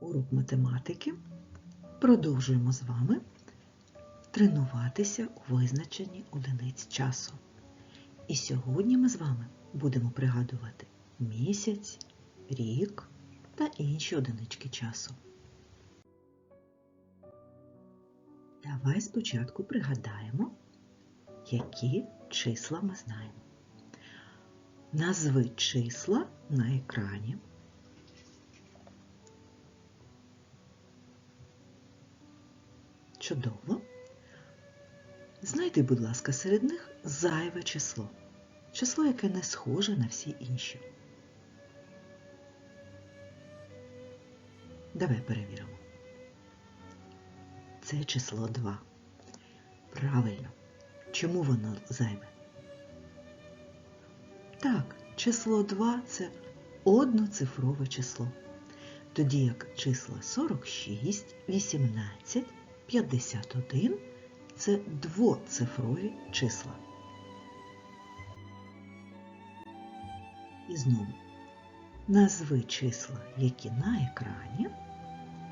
урок математики. Продовжуємо з вами тренуватися у визначенні одиниць часу. І сьогодні ми з вами будемо пригадувати місяць, рік та інші одинички часу. Давай спочатку пригадаємо, які числа ми знаємо. Назви числа на екрані. Чудово. Знайди, будь ласка, серед них зайве число. Число, яке не схоже на всі інші. Давай перевіримо. Це число 2. Правильно. Чому воно зайве? Так, число 2 це одноцифрове число. Тоді як числа 46, 18, 51 це двоцифрові числа. І знову назви числа, які на екрані,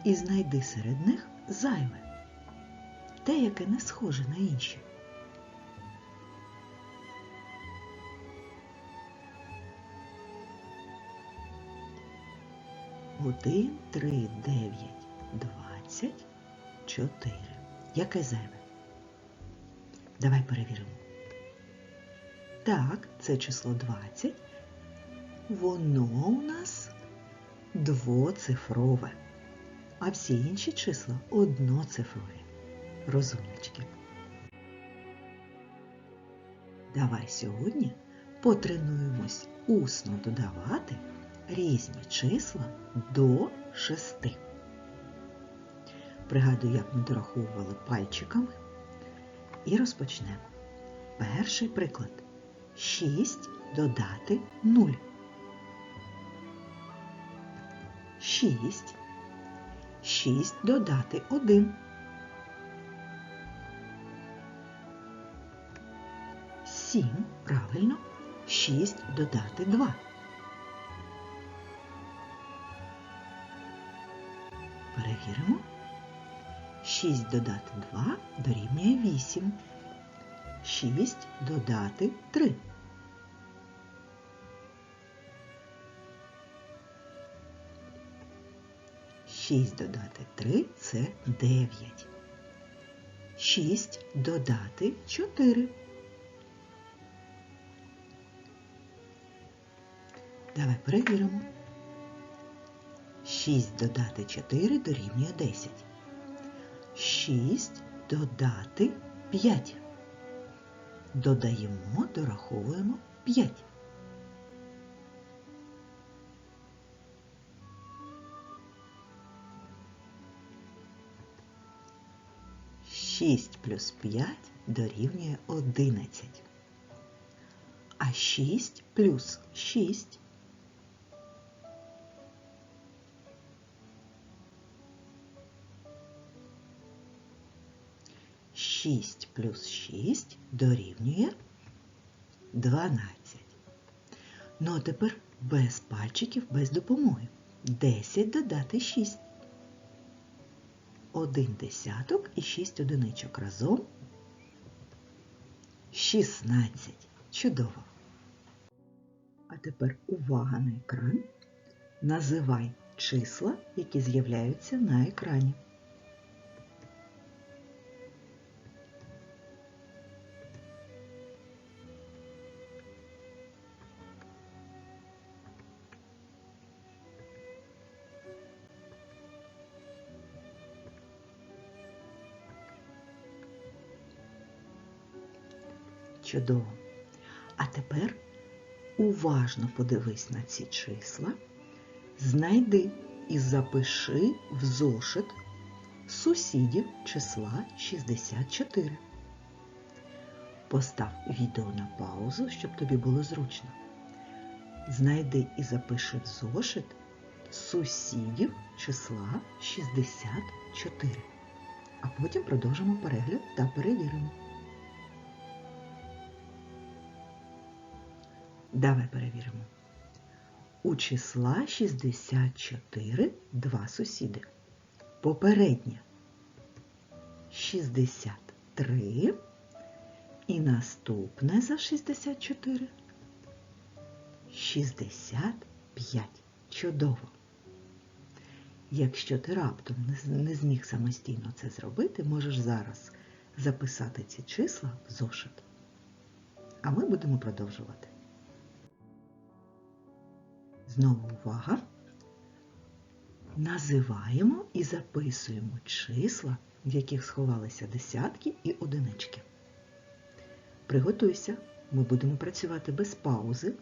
і знайди серед них зайве, те, яке не схоже на інші. Один, три, дев'ять, двадцять, чотири. Яке зайве? Давай перевіримо. Так, це число 20. Воно у нас двоцифрове, а всі інші числа одноцифрові. Розумнички. Давай сьогодні потренуємось усно додавати різні числа до шести. Пригадую, як ми дораховували пальчиками. І розпочнемо. Перший приклад. 6 додати 0. 6. 6 додати 1. 7. Правильно. 6 додати 2. Перевіримо. 6 додати 2 дорівнює 8. 6 додати 3. Шість додати 3 – це 9. 6 додати 4. Давай перевіримо. 6 додати 4 дорівнює 10. 6 додати 5. Додаємо, дораховуємо 5. Шість плюс 5 дорівнює 11. А 6 плюс 6 6 плюс 6 дорівнює 12. Ну а тепер без пальчиків, без допомоги. 10 додати 6. Один десяток і 6 одиничок разом 16. Чудово. А тепер увага на екран. Називай числа, які з'являються на екрані. Чудово. А тепер уважно подивись на ці числа, знайди і запиши в зошит сусідів числа 64. Постав відео на паузу, щоб тобі було зручно. Знайди і запиши в зошит сусідів числа 64. А потім продовжимо перегляд та перевіримо. Давай перевіримо. У числа 64 два сусіди. Попереднє 63 і наступне за 64 65. Чудово. Якщо ти раптом не зміг самостійно це зробити, можеш зараз записати ці числа в зошит. А ми будемо продовжувати. Знову увага. Називаємо і записуємо числа, в яких сховалися десятки і одинички. Приготуйся, ми будемо працювати без паузи.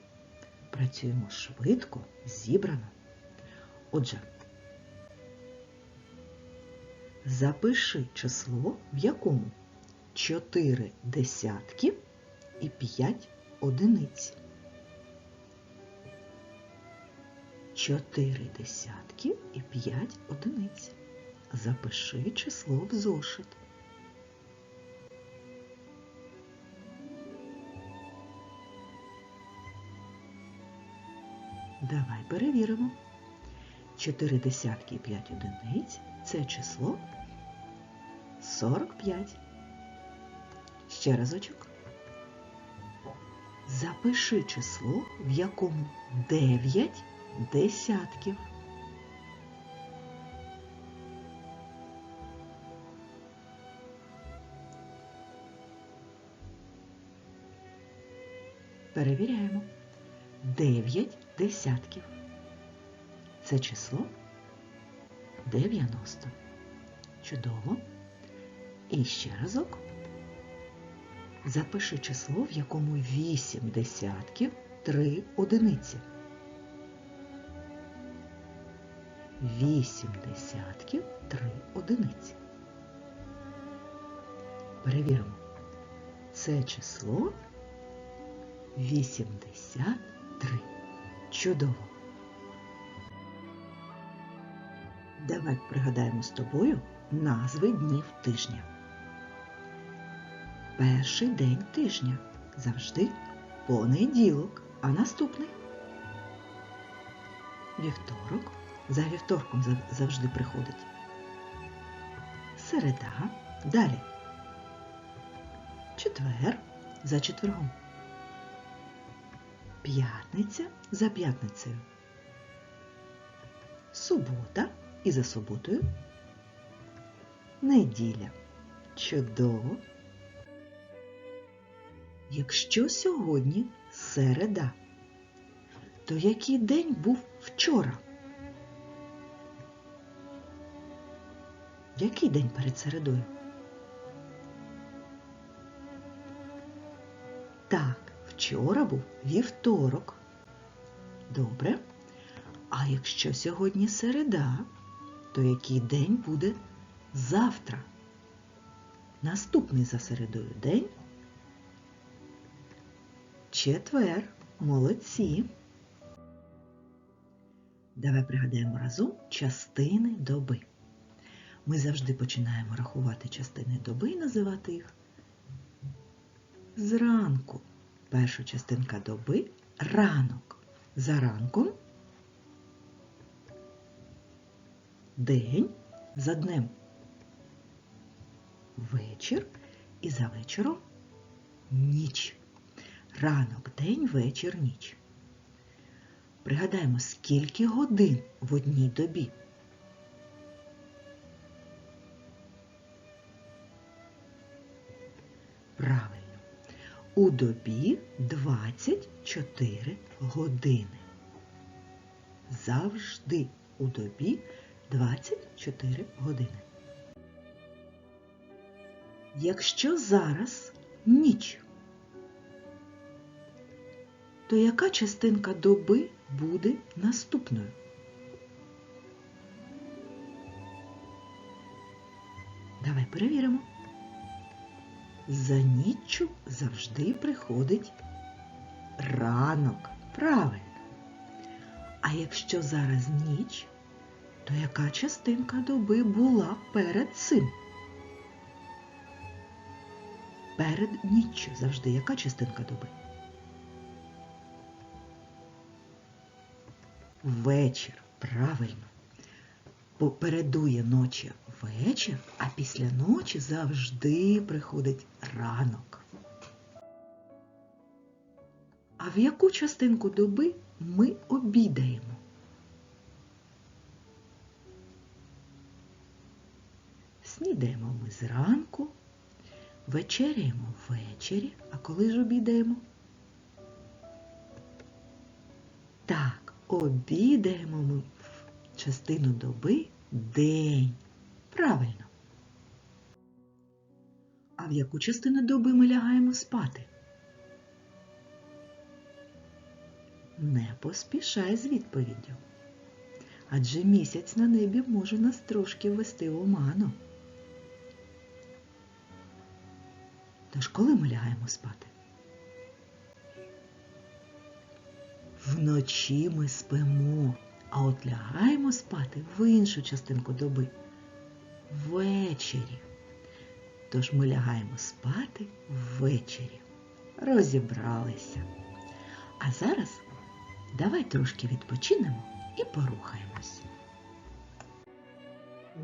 Працюємо швидко, зібрано. Отже, запиши число, в якому 4 десятки і 5 одиниць. 4 десятки і 5 одиниць. Запиши число в зошит. Давай перевіримо. 4 десятки і 5 одиниць це число 45. Ще разочок. Запиши число, в якому 9 десятків. Перевіряємо. 9 десятків. Це число 90. Чудово. І ще разок. Запиши число, в якому 8 десятків 3 одиниці. 8 десятків 3 одиниці. Перевіримо. Це число 83. Чудово. Давай пригадаємо з тобою назви днів тижня. Перший день тижня завжди понеділок, а наступний вівторок. За вівторком завжди приходить. Середа. Далі. Четвер за четвергом. П'ятниця за п'ятницею. Субота і за суботою. Неділя. Чудово. Якщо сьогодні середа, то який день був вчора? Який день перед середою? Так, вчора був вівторок. Добре. А якщо сьогодні середа, то який день буде завтра? Наступний за середою день? Четвер. Молодці. Давай пригадаємо разом частини доби. Ми завжди починаємо рахувати частини доби і називати їх зранку. Перша частинка доби ранок. За ранком день за днем. Вечір і за вечором ніч. Ранок, день, вечір, ніч. Пригадаємо, скільки годин в одній добі. У добі 24 години. Завжди у добі 24 години. Якщо зараз ніч, то яка частинка доби буде наступною? Давай перевіримо. За ніччю завжди приходить ранок. Правильно. А якщо зараз ніч, то яка частинка доби була перед цим? Перед ніччю завжди яка частинка доби? вечір. Правильно. Попередує ночі вечір, а після ночі завжди приходить ранок. А в яку частинку доби ми обідаємо? Снідаємо ми зранку, вечеряємо ввечері, а коли ж обідаємо? Так, обідаємо ми частину доби день. Правильно. А в яку частину доби ми лягаємо спати? Не поспішай з відповіддю. Адже місяць на небі може нас трошки ввести в оману. Тож коли ми лягаємо спати? Вночі ми спимо, а от лягаємо спати в іншу частинку доби ввечері. Тож ми лягаємо спати ввечері. Розібралися. А зараз давай трошки відпочинемо і порухаємось.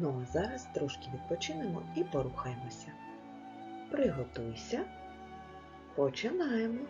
Ну а зараз трошки відпочинемо і порухаємося. Приготуйся. Починаємо.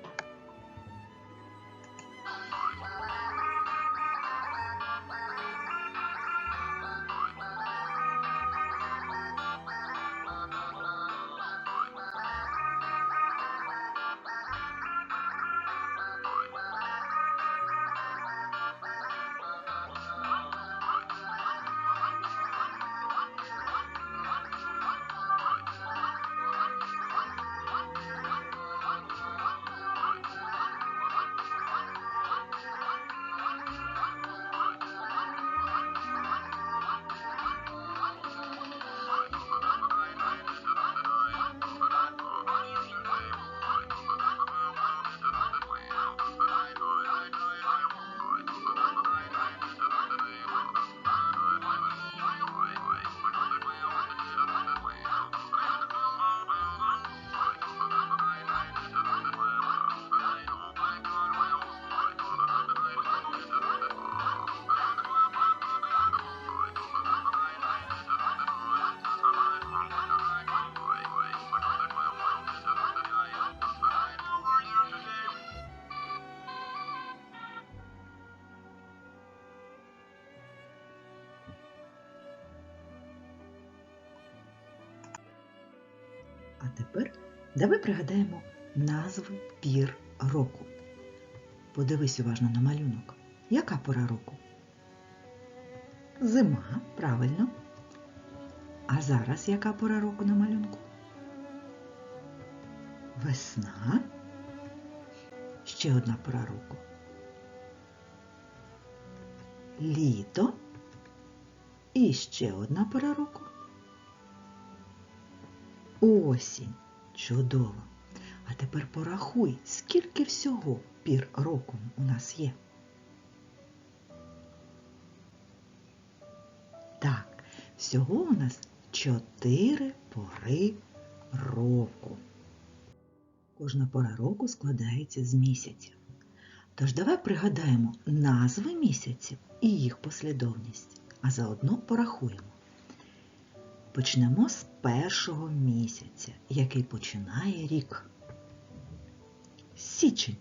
А тепер давай пригадаємо назви пір року. Подивись уважно на малюнок. Яка пора року? Зима, правильно. А зараз яка пора року на малюнку? Весна. Ще одна пора року. Літо. І ще одна пора року. Осінь. Чудово. А тепер порахуй, скільки всього пір року у нас є. Так, всього у нас чотири пори року. Кожна пора року складається з місяців. Тож давай пригадаємо назви місяців і їх послідовність, а заодно порахуємо. Почнемо з першого місяця, який починає рік. Січень.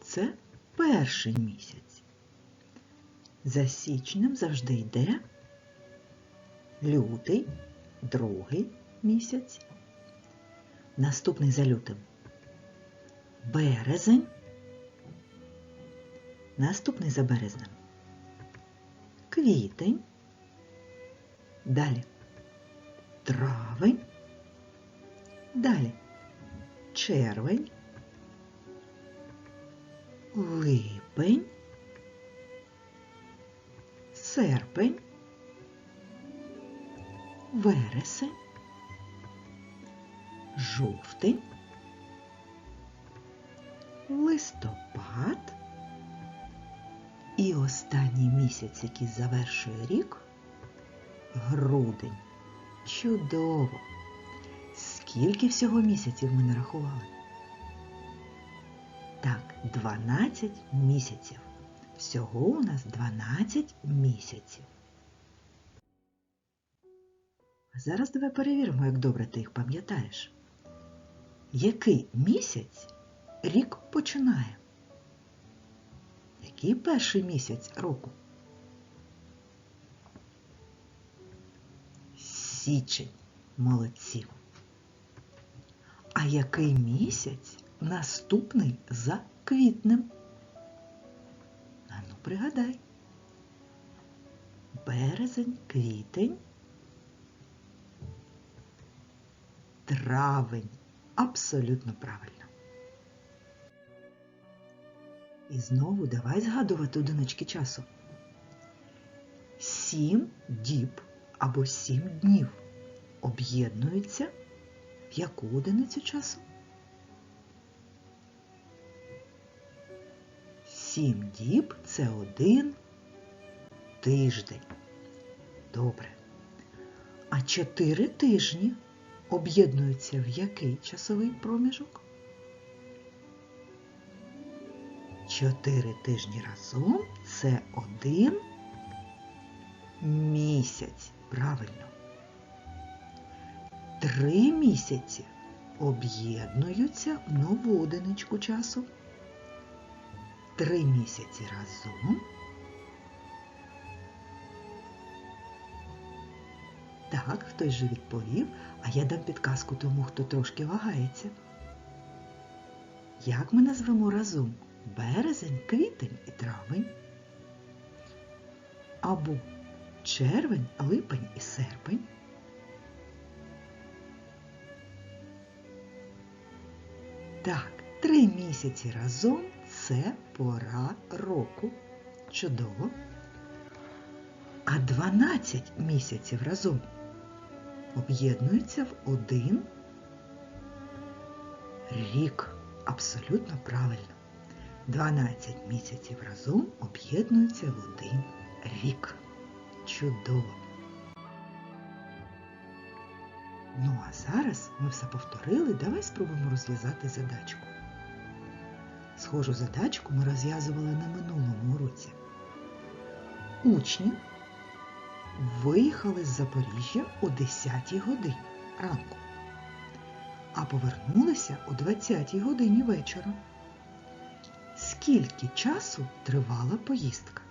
Це перший місяць. За січнем завжди йде лютий, другий місяць. Наступний за лютим березень. Наступний за березнем квітень. Далі травень. Далі. Червень, липень, серпень, вересень, жовтень, листопад. І останній місяць, який завершує рік, грудень. Чудово! Скільки всього місяців ми нарахували? Так, 12 місяців. Всього у нас 12 місяців. Зараз давай перевіримо, як добре ти їх пам'ятаєш. Який місяць рік починає? Який перший місяць року? Січень. Молодці. А який місяць наступний за квітнем? А ну пригадай. Березень, квітень, травень. Абсолютно правильно. І знову давай згадувати одинички часу. Сім діб або сім днів об'єднуються в яку одиницю часу? Сім діб це один тиждень. Добре. А чотири тижні об'єднуються в який часовий проміжок? Чотири тижні разом це один місяць. Правильно. Три місяці об'єднуються в нову одиничку часу. Три місяці разом. Так, хтось же відповів, а я дам підказку тому, хто трошки вагається. Як ми назвемо разом березень, квітень і травень? Або червень, липень і серпень? Так, три місяці разом це пора року. Чудово. А 12 місяців разом об'єднуються в один рік. Абсолютно правильно. 12 місяців разом об'єднуються в один рік. Чудово. Ну а зараз ми все повторили, давай спробуємо розв'язати задачку. Схожу задачку ми розв'язували на минулому уроці. Учні виїхали з Запоріжжя о 10 годині ранку, а повернулися о 20 годині вечора. Скільки часу тривала поїздка?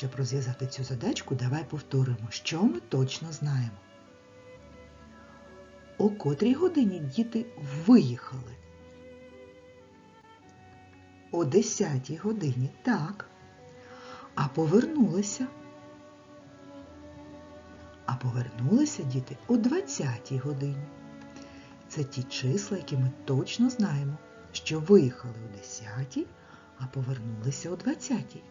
Щоб розв'язати цю задачку, давай повторимо, що ми точно знаємо. О котрій годині діти виїхали? О 10 годині, так. А повернулися? А повернулися діти о 20 годині. Це ті числа, які ми точно знаємо, що виїхали о 10, а повернулися о 20.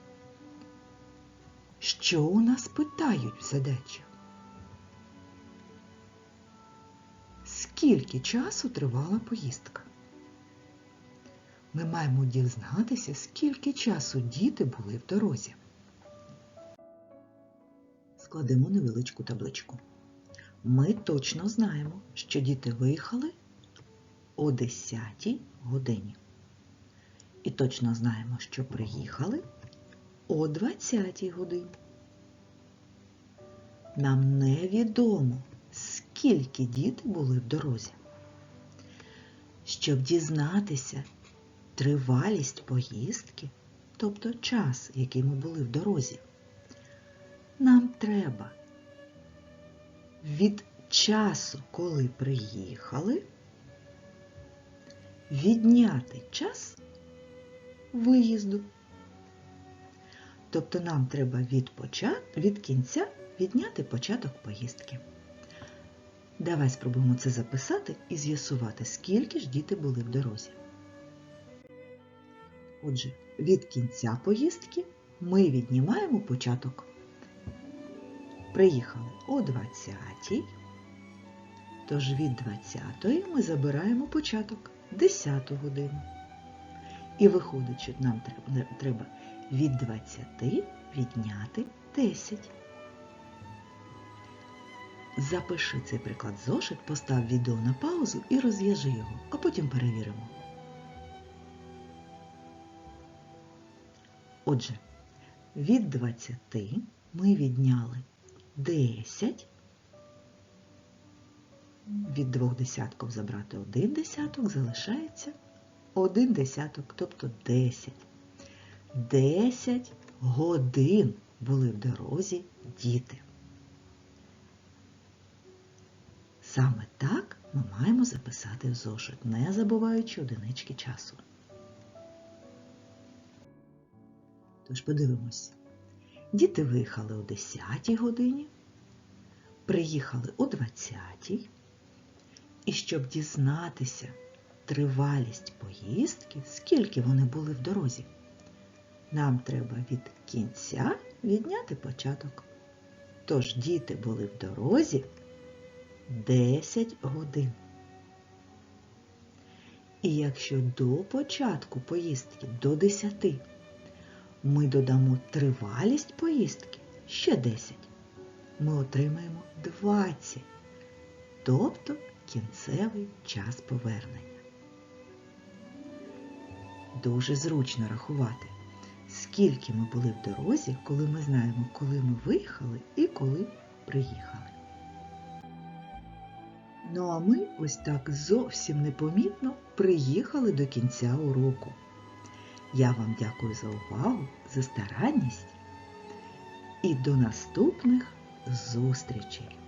Що у нас питають в задачі? Скільки часу тривала поїздка? Ми маємо дізнатися, скільки часу діти були в дорозі. Складемо невеличку табличку. Ми точно знаємо, що діти виїхали о 10 годині. І точно знаємо, що приїхали о 20 годині. Нам невідомо, скільки діти були в дорозі. Щоб дізнатися тривалість поїздки, тобто час, який ми були в дорозі, нам треба від часу, коли приїхали, відняти час виїзду. Тобто нам треба від, почат... від кінця відняти початок поїздки. Давай спробуємо це записати і з'ясувати, скільки ж діти були в дорозі. Отже, від кінця поїздки ми віднімаємо початок. Приїхали о 20-й, тож від 20-ї ми забираємо початок 10 годину. І виходить, що нам треба від 20 відняти 10. Запиши цей приклад зошит, постав відео на паузу і розв'яжи його, а потім перевіримо. Отже, від 20 ми відняли 10. Від двох десятків забрати один десяток, залишається один десяток, тобто 10. 10 годин були в дорозі діти. Саме так ми маємо записати в зошит, не забуваючи одинички часу. Тож подивимось. Діти виїхали о 10 годині, приїхали о 20 і щоб дізнатися тривалість поїздки, скільки вони були в дорозі, нам треба від кінця відняти початок. Тож діти були в дорозі 10 годин. І якщо до початку поїздки до 10 ми додамо тривалість поїздки ще 10, ми отримаємо 20, тобто кінцевий час повернення. Дуже зручно рахувати, скільки ми були в дорозі, коли ми знаємо, коли ми виїхали і коли приїхали. Ну а ми ось так зовсім непомітно приїхали до кінця уроку. Я вам дякую за увагу, за старанність і до наступних зустрічей!